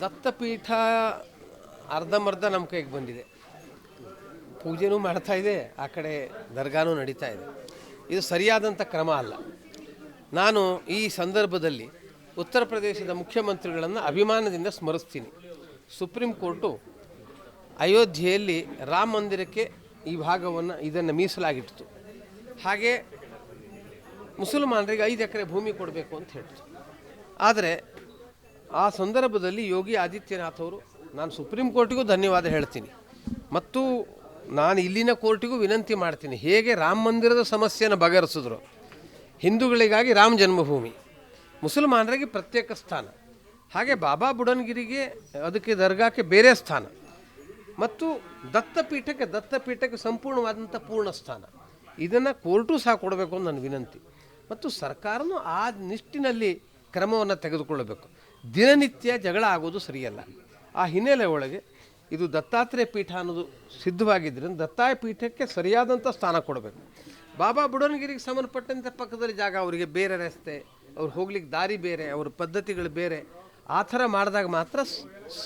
ದತ್ತಪೀಠ ಅರ್ಧಂಬರ್ಧ ನಮ್ಮ ಕೈಗೆ ಬಂದಿದೆ. ಪೂಜೆನೂ ಮಾಡ್ತಾ ಇದೆ, ಆ ಕಡೆ ದರ್ಗಾನೂ ನಡೀತಾ ಇದೆ. ಇದು ಸರಿಯಾದಂಥ ಕ್ರಮ ಅಲ್ಲ. ನಾನು ಈ ಸಂದರ್ಭದಲ್ಲಿ ಉತ್ತರ ಪ್ರದೇಶದ ಮುಖ್ಯಮಂತ್ರಿಗಳನ್ನು ಅಭಿಮಾನದಿಂದ ಸ್ಮರಿಸ್ತೀನಿ. ಸುಪ್ರೀಂ ಕೋರ್ಟು ಅಯೋಧ್ಯೆಯಲ್ಲಿ ರಾಮ ಮಂದಿರಕ್ಕೆ ಈ ಭಾಗವನ್ನು ಇದನ್ನು ಮೀಸಲಾಗಿಟ್ಟಿತು ಹಾಗೆ ಮುಸಲ್ಮಾನರಿಗೆ ಐದು ಎಕರೆ ಭೂಮಿ ಕೊಡಬೇಕು ಅಂತ ಹೇಳ್ತು. ಆದರೆ ಆ ಸಂದರ್ಭದಲ್ಲಿ ಯೋಗಿ ಆದಿತ್ಯನಾಥ್ ಅವರು ನಾನು ಸುಪ್ರೀಂ ಕೋರ್ಟಿಗೂ ಧನ್ಯವಾದ ಹೇಳ್ತೀನಿ. ಮತ್ತು ನಾನು ಇಲ್ಲಿನ ಕೋರ್ಟಿಗೂ ವಿನಂತಿ ಮಾಡ್ತೀನಿ, ಹೇಗೆ ರಾಮ ಮಂದಿರದ ಸಮಸ್ಯೆಯನ್ನು ಬಗೆಹರಿಸಿದ್ರು. ಹಿಂದೂಗಳಿಗಾಗಿ ರಾಮ ಜನ್ಮಭೂಮಿ, ಮುಸಲ್ಮಾನರಿಗೆ ಪ್ರತ್ಯೇಕ ಸ್ಥಾನ, ಹಾಗೆ ಬಾಬಾ ಬುಡನ್ಗಿರಿಗೆ ಅದಕ್ಕೆ ದರ್ಗಾಕ್ಕೆ ಬೇರೆ ಸ್ಥಾನ, ಮತ್ತು ದತ್ತಪೀಠಕ್ಕೆ ದತ್ತಪೀಠಕ್ಕೆ ಸಂಪೂರ್ಣವಾದಂಥ ಪೂರ್ಣ ಸ್ಥಾನ. ಇದನ್ನು ಕೋರ್ಟು ಸಹ ಕೊಡಬೇಕು ಅಂತ ನನ್ನ ವಿನಂತಿ. ಮತ್ತು ಸರ್ಕಾರನೂ ಆ ನಿಟ್ಟಿನಲ್ಲಿ ಕ್ರಮವನ್ನು ತೆಗೆದುಕೊಳ್ಳಬೇಕು. ದಿನನಿತ್ಯ ಜಗಳ ಆಗೋದು ಸರಿಯಲ್ಲ. ಆ ಹಿನ್ನೆಲೆ ಒಳಗೆ ಇದು ದತ್ತಾತ್ರೇಯ ಪೀಠ ಅನ್ನೋದು ಸಿದ್ಧವಾಗಿದ್ದರಿಂದ ದತ್ತಾಯ ಪೀಠಕ್ಕೆ ಸರಿಯಾದಂಥ ಸ್ಥಾನ ಕೊಡಬೇಕು. ಬಾಬಾ ಬುಡನ್ಗಿರಿಗೆ ಸಂಬಂಧಪಟ್ಟಂತೆ ಪಕ್ಕದಲ್ಲಿ ಜಾಗ, ಅವರಿಗೆ ಬೇರೆ ರಸ್ತೆ, ಅವ್ರು ಹೋಗ್ಲಿಕ್ಕೆ ದಾರಿ ಬೇರೆ, ಅವ್ರ ಪದ್ಧತಿಗಳು ಬೇರೆ. ಆ ಥರ ಮಾಡಿದಾಗ ಮಾತ್ರ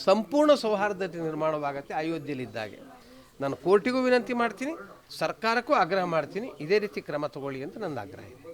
ಸಂಪೂರ್ಣ ಸೌಹಾರ್ದತೆ ನಿರ್ಮಾಣವಾಗತ್ತೆ ಅಯೋಧ್ಯೆಯಲ್ಲಿದ್ದಾಗೆ ನಾನು ಕೋರ್ಟಿಗೂ ವಿನಂತಿ ಮಾಡ್ತೀನಿ, ಸರ್ಕಾರಕ್ಕೂ ಆಗ್ರಹ ಮಾಡ್ತೀನಿ, ಇದೇ ರೀತಿ ಕ್ರಮ ತಗೊಳ್ಳಿ ಅಂತ ನನ್ನ ಆಗ್ರಹ ಇದೆ.